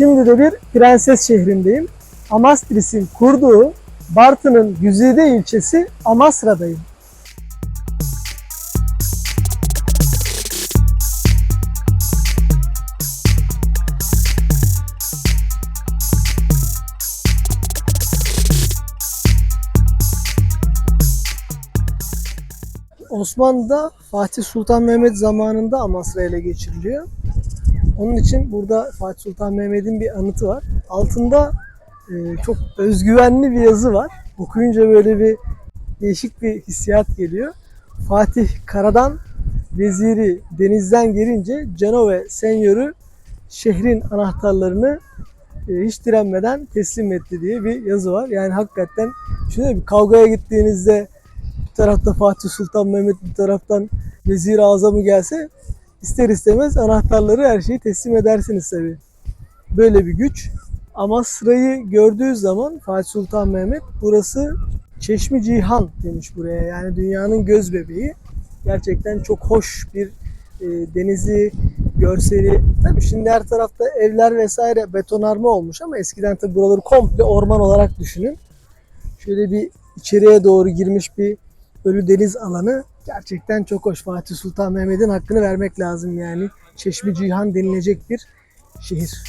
Şimdi de bir prenses şehrindeyim. Amastris'in kurduğu Bartın'ın Güzide ilçesi Amasra'dayım. Osmanlı'da Fatih Sultan Mehmet zamanında Amasra ele geçiriliyor. Onun için burada Fatih Sultan Mehmet'in bir anıtı var. Altında e, çok özgüvenli bir yazı var. Okuyunca böyle bir değişik bir hissiyat geliyor. Fatih karadan, veziri denizden gelince Cenove Senyörü şehrin anahtarlarını e, hiç direnmeden teslim etti diye bir yazı var. Yani hakikaten şöyle bir kavgaya gittiğinizde bir tarafta Fatih Sultan Mehmet bir taraftan Vezir-i Azam'ı gelse ister istemez anahtarları her şeyi teslim edersiniz tabii. Böyle bir güç. Ama sırayı gördüğü zaman Fatih Sultan Mehmet burası Çeşmi Cihan demiş buraya. Yani dünyanın göz bebeği. Gerçekten çok hoş bir e, denizi, görseli. Tabii şimdi her tarafta evler vesaire betonarme olmuş ama eskiden tabii buraları komple orman olarak düşünün. Şöyle bir içeriye doğru girmiş bir ölü deniz alanı gerçekten çok hoş. Fatih Sultan Mehmet'in hakkını vermek lazım yani. Çeşmi Cihan denilecek bir şehir.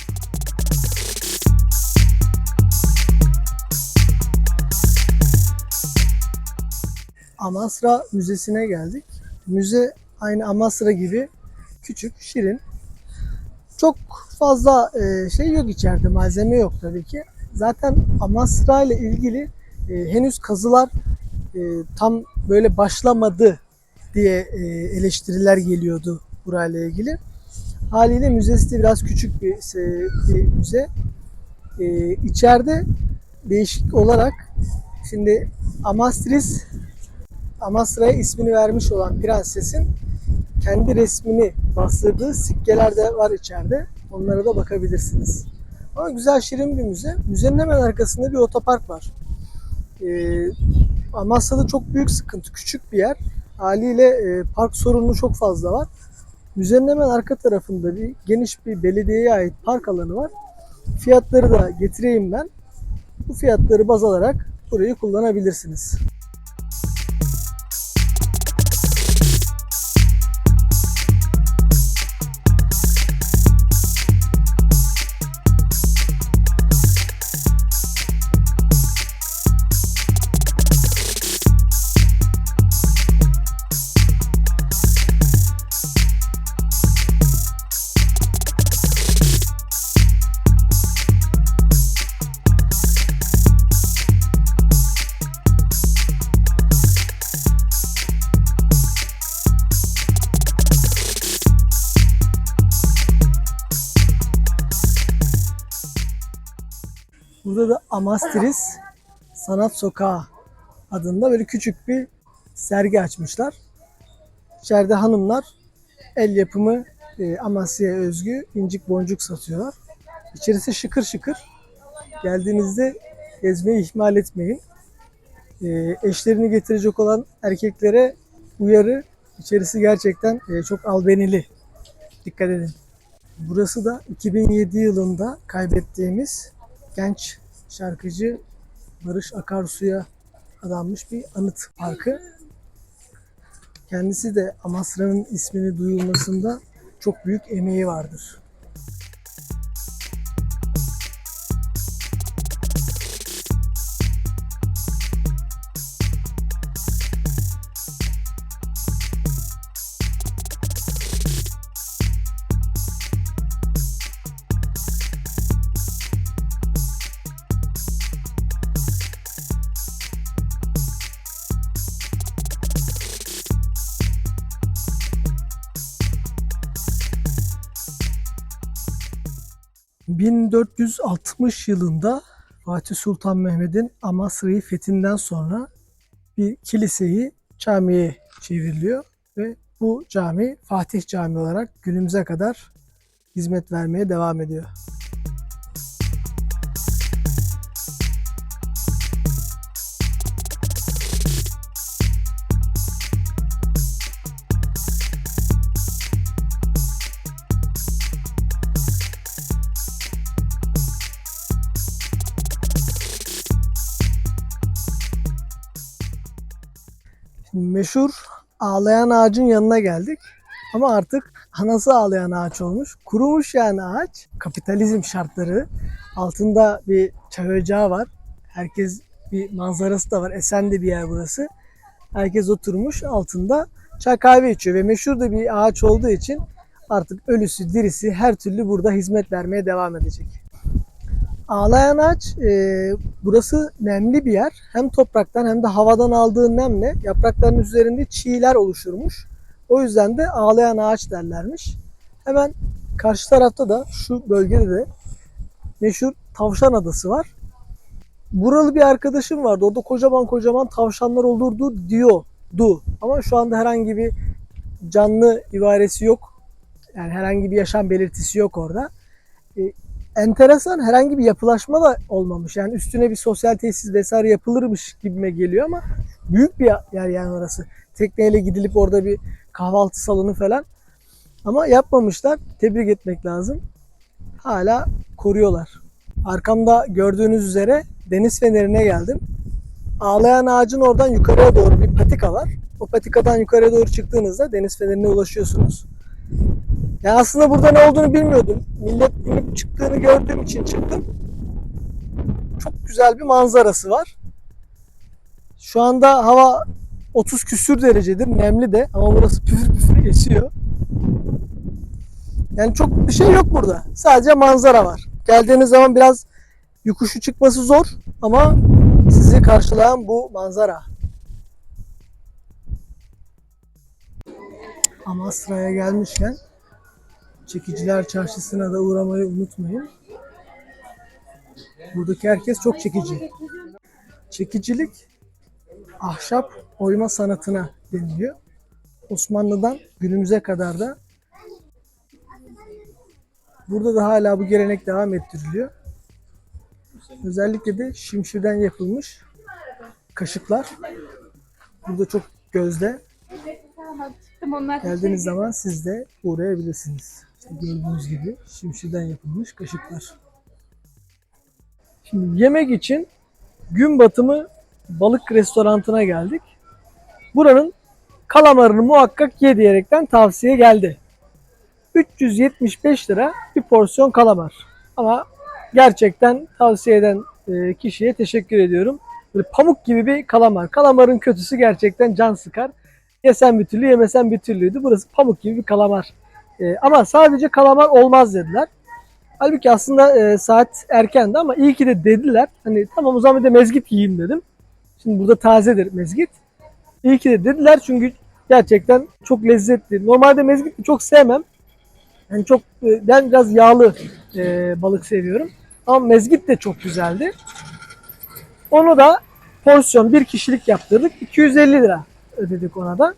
Amasra Müzesi'ne geldik. Müze aynı Amasra gibi küçük, şirin. Çok fazla e, şey yok içeride, malzeme yok tabii ki. Zaten Amasra ile ilgili e, henüz kazılar e, tam böyle başlamadı diye e, eleştiriler geliyordu burayla ilgili. Haliyle müzesi de biraz küçük bir, e, bir müze. E, içeride değişik olarak şimdi Amastris Amasra'ya ismini vermiş olan prensesin kendi resmini bastırdığı sikkeler de var içeride. Onlara da bakabilirsiniz. Ama güzel şirin bir müze. Müzenin hemen arkasında bir otopark var. Ee, Amasya'da çok büyük sıkıntı. Küçük bir yer. Haliyle e, park sorunu çok fazla var. Müzenin hemen arka tarafında bir geniş bir belediyeye ait park alanı var. Fiyatları da getireyim ben. Bu fiyatları baz alarak burayı kullanabilirsiniz. Amastris Sanat Sokağı adında böyle küçük bir sergi açmışlar. İçeride hanımlar el yapımı e, Amasya'ya özgü incik boncuk satıyorlar. İçerisi şıkır şıkır. Geldiğinizde gezmeyi ihmal etmeyin. E, eşlerini getirecek olan erkeklere uyarı. İçerisi gerçekten e, çok albenili. Dikkat edin. Burası da 2007 yılında kaybettiğimiz genç şarkıcı Barış Akarsu'ya adanmış bir anıt parkı. Kendisi de Amasra'nın ismini duyulmasında çok büyük emeği vardır. ...1460 yılında Fatih Sultan Mehmet'in Amasra'yı fethinden sonra bir kiliseyi camiye çevriliyor ve bu cami Fatih Camii olarak günümüze kadar hizmet vermeye devam ediyor. Meşhur ağlayan ağacın yanına geldik. Ama artık anası ağlayan ağaç olmuş. Kurumuş yani ağaç. Kapitalizm şartları. Altında bir çay ocağı var. Herkes bir manzarası da var. Esen de bir yer burası. Herkes oturmuş altında çay kahve içiyor ve meşhur da bir ağaç olduğu için artık ölüsü dirisi her türlü burada hizmet vermeye devam edecek. Ağlayan ağaç e, burası nemli bir yer. Hem topraktan hem de havadan aldığı nemle yaprakların üzerinde çiğler oluşurmuş. O yüzden de ağlayan ağaç derlermiş. Hemen karşı tarafta da şu bölgede de meşhur Tavşan Adası var. Buralı bir arkadaşım vardı. Orada kocaman kocaman tavşanlar olurdu diyordu. Ama şu anda herhangi bir canlı ibaresi yok. Yani herhangi bir yaşam belirtisi yok orada. E, enteresan herhangi bir yapılaşma da olmamış. Yani üstüne bir sosyal tesis vesaire yapılırmış gibime geliyor ama büyük bir yer yani orası. Tekneyle gidilip orada bir kahvaltı salonu falan. Ama yapmamışlar. Tebrik etmek lazım. Hala koruyorlar. Arkamda gördüğünüz üzere deniz fenerine geldim. Ağlayan ağacın oradan yukarıya doğru bir patika var. O patikadan yukarıya doğru çıktığınızda deniz fenerine ulaşıyorsunuz. Ya aslında burada ne olduğunu bilmiyordum. Millet inip çıktığını gördüğüm için çıktım. Çok güzel bir manzarası var. Şu anda hava 30 küsür derecedir. Nemli de ama burası püfür püfür esiyor. Yani çok bir şey yok burada. Sadece manzara var. Geldiğiniz zaman biraz yokuşu çıkması zor ama sizi karşılayan bu manzara. Amasra'ya gelmişken Çekiciler Çarşısı'na da uğramayı unutmayın. Buradaki herkes çok çekici. Çekicilik ahşap oyma sanatına deniliyor. Osmanlı'dan günümüze kadar da burada da hala bu gelenek devam ettiriliyor. Özellikle de şimşirden yapılmış kaşıklar. Burada çok gözde. Geldiğiniz zaman siz de uğrayabilirsiniz. Gördüğünüz gibi şimşirden yapılmış kaşıklar. Şimdi yemek için gün batımı balık restorantına geldik. Buranın kalamarını muhakkak ye diyerekten tavsiye geldi. 375 lira bir porsiyon kalamar. Ama gerçekten tavsiye eden e, kişiye teşekkür ediyorum. Böyle pamuk gibi bir kalamar. Kalamarın kötüsü gerçekten can sıkar. Yesen bir türlü yemesen bir türlüydü. Burası pamuk gibi bir kalamar. E, ama sadece kalamar olmaz dediler. Halbuki aslında e, saat erkendi ama iyi ki de dediler. Hani tamam o zaman bir de mezgit yiyeyim dedim. Şimdi burada tazedir mezgit. İyi ki de dediler çünkü gerçekten çok lezzetli. Normalde mezgit çok sevmem. Yani çok e, ben biraz yağlı e, balık seviyorum. Ama mezgit de çok güzeldi. Onu da porsiyon bir kişilik yaptırdık. 250 lira ödedik ona da.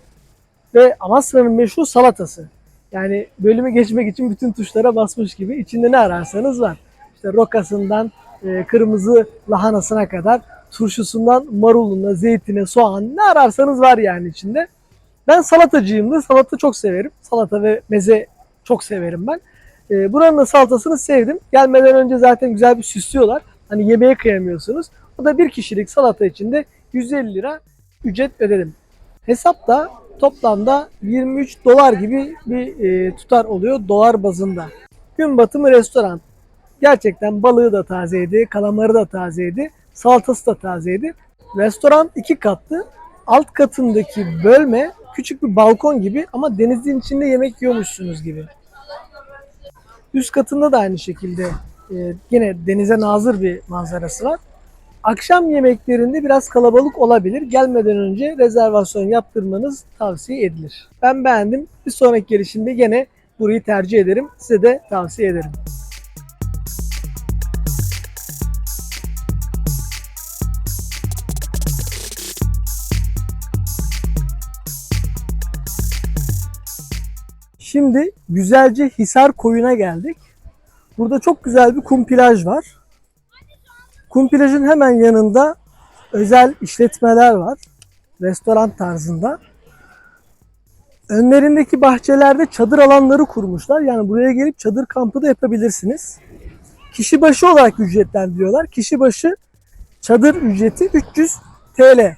Ve Amasra'nın meşhur salatası. Yani bölümü geçmek için bütün tuşlara basmış gibi içinde ne ararsanız var. İşte rokasından e, kırmızı lahanasına kadar turşusundan maruluna, zeytine, soğan ne ararsanız var yani içinde. Ben salatacıyımdır. Salata çok severim. Salata ve meze çok severim ben. E, buranın da salatasını sevdim. Gelmeden önce zaten güzel bir süslüyorlar. Hani yemeğe kıyamıyorsunuz. O da bir kişilik salata içinde 150 lira ücret ödedim. Hesapta toplamda 23 dolar gibi bir e, tutar oluyor dolar bazında. Gün batımı restoran. Gerçekten balığı da tazeydi, kalamarı da tazeydi, salatası da tazeydi. Restoran iki katlı. Alt katındaki bölme küçük bir balkon gibi ama denizin içinde yemek yiyormuşsunuz gibi. Üst katında da aynı şekilde e, yine denize nazır bir manzarası var. Akşam yemeklerinde biraz kalabalık olabilir. Gelmeden önce rezervasyon yaptırmanız tavsiye edilir. Ben beğendim. Bir sonraki gelişimde yine burayı tercih ederim. Size de tavsiye ederim. Şimdi güzelce Hisar Koyun'a geldik. Burada çok güzel bir kum plaj var. Kum plajın hemen yanında özel işletmeler var. Restoran tarzında. Önlerindeki bahçelerde çadır alanları kurmuşlar. Yani buraya gelip çadır kampı da yapabilirsiniz. Kişi başı olarak ücretlendiriyorlar. Kişi başı çadır ücreti 300 TL.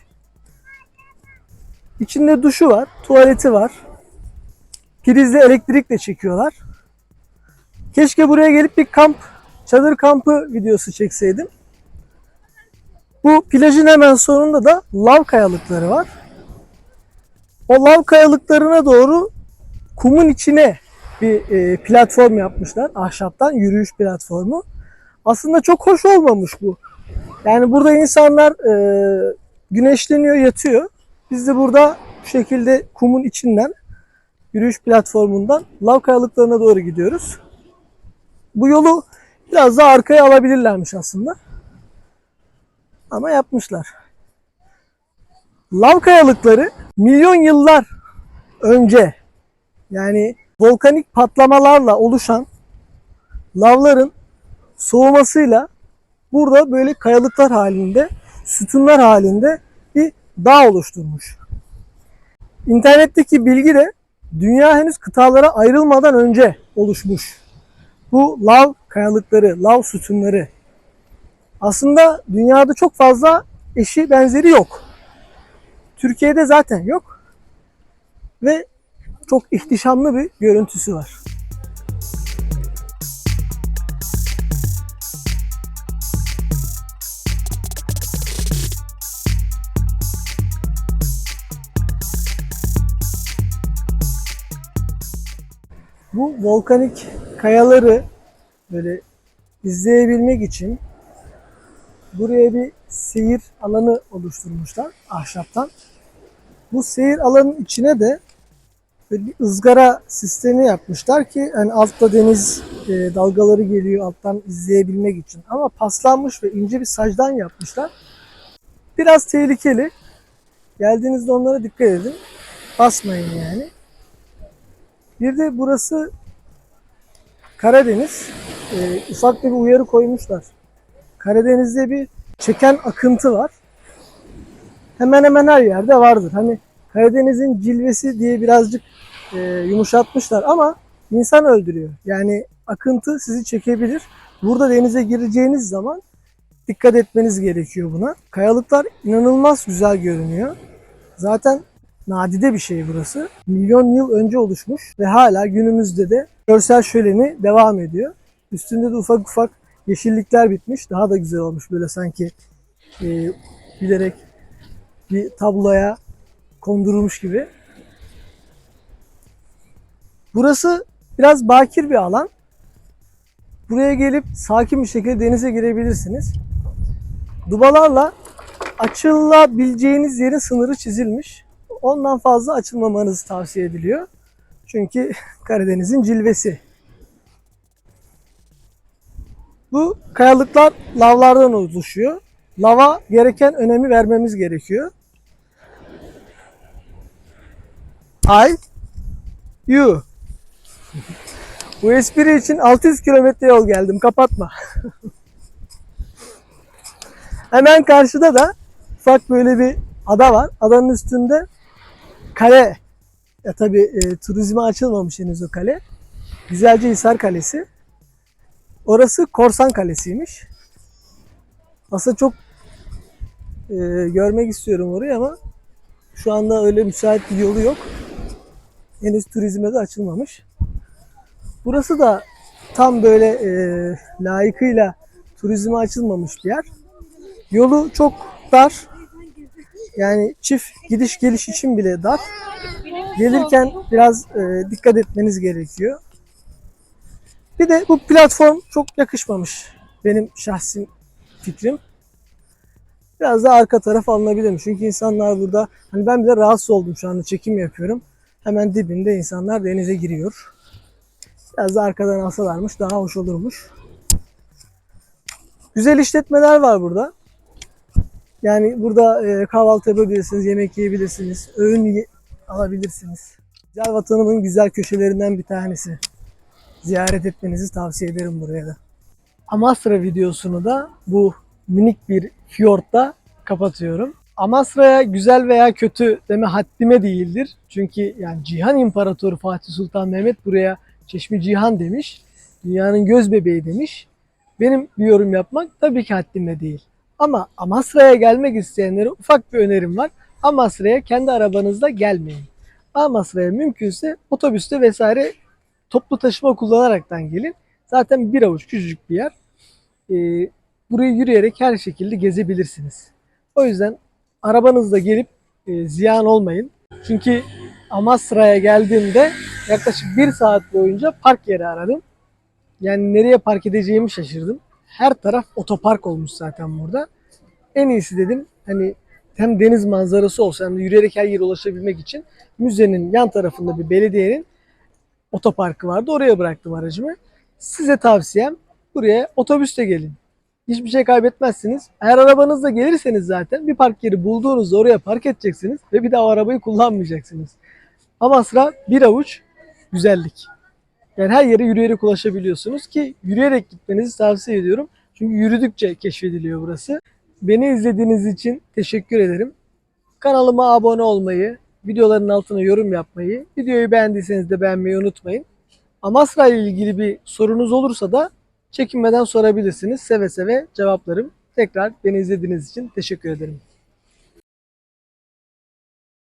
İçinde duşu var, tuvaleti var. Prizle elektrikle çekiyorlar. Keşke buraya gelip bir kamp, çadır kampı videosu çekseydim. Bu plajın hemen sonunda da lav kayalıkları var. O lav kayalıklarına doğru kumun içine bir e, platform yapmışlar ahşaptan yürüyüş platformu. Aslında çok hoş olmamış bu. Yani burada insanlar e, güneşleniyor, yatıyor. Biz de burada bu şekilde kumun içinden yürüyüş platformundan lav kayalıklarına doğru gidiyoruz. Bu yolu biraz daha arkaya alabilirlermiş aslında. Ama yapmışlar. Lav kayalıkları milyon yıllar önce yani volkanik patlamalarla oluşan lavların soğumasıyla burada böyle kayalıklar halinde, sütunlar halinde bir dağ oluşturmuş. İnternetteki bilgi de dünya henüz kıtalara ayrılmadan önce oluşmuş. Bu lav kayalıkları, lav sütunları. Aslında dünyada çok fazla eşi benzeri yok. Türkiye'de zaten yok. Ve çok ihtişamlı bir görüntüsü var. Bu volkanik kayaları böyle izleyebilmek için buraya bir seyir alanı oluşturmuşlar ahşaptan. Bu seyir alanının içine de böyle bir ızgara sistemi yapmışlar ki hani altta deniz e, dalgaları geliyor alttan izleyebilmek için. Ama paslanmış ve ince bir sacdan yapmışlar. Biraz tehlikeli. Geldiğinizde onlara dikkat edin. Basmayın yani. Bir de burası Karadeniz. E, ufak bir uyarı koymuşlar. Karadeniz'de bir çeken akıntı var. Hemen hemen her yerde vardır. Hani Karadeniz'in cilvesi diye birazcık e, yumuşatmışlar ama insan öldürüyor. Yani akıntı sizi çekebilir. Burada denize gireceğiniz zaman dikkat etmeniz gerekiyor buna. Kayalıklar inanılmaz güzel görünüyor. Zaten nadide bir şey burası. Milyon yıl önce oluşmuş ve hala günümüzde de görsel şöleni devam ediyor. Üstünde de ufak ufak yeşillikler bitmiş. Daha da güzel olmuş böyle sanki e, bilerek bir tabloya kondurulmuş gibi. Burası biraz bakir bir alan. Buraya gelip sakin bir şekilde denize girebilirsiniz. Dubalarla açılabileceğiniz yerin sınırı çizilmiş. Ondan fazla açılmamanız tavsiye ediliyor. Çünkü Karadeniz'in cilvesi. Bu kayalıklar lavlardan oluşuyor. Lava gereken önemi vermemiz gerekiyor. I, you. Bu espri için 600 kilometre yol geldim. Kapatma. Hemen karşıda da ufak böyle bir ada var. Adanın üstünde kale. Ya tabii e, turizme açılmamış henüz o kale. Güzelce Hisar Kalesi. Orası Korsan Kalesi'ymiş. Aslında çok e, görmek istiyorum orayı ama şu anda öyle müsait bir yolu yok. Henüz turizme de açılmamış. Burası da tam böyle e, layıkıyla turizme açılmamış bir yer. Yolu çok dar. Yani çift gidiş geliş için bile dar. Gelirken biraz e, dikkat etmeniz gerekiyor. Bir de bu platform çok yakışmamış benim şahsi fikrim. Biraz da arka taraf alınabilirmiş. Çünkü insanlar burada hani ben bile rahatsız oldum şu anda çekim yapıyorum. Hemen dibinde insanlar denize giriyor. Biraz da arkadan alsalarmış daha hoş olurmuş. Güzel işletmeler var burada. Yani burada e, kahvaltı yapabilirsiniz, yemek yiyebilirsiniz, öğün alabilirsiniz. Güzel vatanımın güzel köşelerinden bir tanesi. Ziyaret etmenizi tavsiye ederim buraya da. Amasra videosunu da bu minik bir fiyortta kapatıyorum. Amasra'ya güzel veya kötü deme haddime değildir. Çünkü yani Cihan İmparatoru Fatih Sultan Mehmet buraya Çeşmi Cihan demiş. Dünyanın göz bebeği demiş. Benim bir yorum yapmak tabii ki haddime değil. Ama Amasra'ya gelmek isteyenlere ufak bir önerim var. Amasra'ya kendi arabanızla gelmeyin. Amasra'ya mümkünse otobüste vesaire toplu taşıma kullanaraktan gelin. Zaten bir avuç küçücük bir yer. Ee, burayı yürüyerek her şekilde gezebilirsiniz. O yüzden arabanızla gelip e, ziyan olmayın. Çünkü Amasra'ya geldiğimde yaklaşık bir saat boyunca park yeri aradım. Yani nereye park edeceğimi şaşırdım. Her taraf otopark olmuş zaten burada. En iyisi dedim hani hem deniz manzarası olsa hem de yürüyerek her yere ulaşabilmek için müzenin yan tarafında bir belediyenin otoparkı vardı. Oraya bıraktım aracımı. Size tavsiyem buraya otobüste gelin. Hiçbir şey kaybetmezsiniz. Eğer arabanızla gelirseniz zaten bir park yeri bulduğunuzda oraya park edeceksiniz ve bir daha o arabayı kullanmayacaksınız. Amasra bir avuç güzellik. Yani her yere yürüyerek ulaşabiliyorsunuz ki yürüyerek gitmenizi tavsiye ediyorum. Çünkü yürüdükçe keşfediliyor burası. Beni izlediğiniz için teşekkür ederim. Kanalıma abone olmayı, videoların altına yorum yapmayı, videoyu beğendiyseniz de beğenmeyi unutmayın. Amasra ile ilgili bir sorunuz olursa da çekinmeden sorabilirsiniz. Seve seve cevaplarım. Tekrar beni izlediğiniz için teşekkür ederim.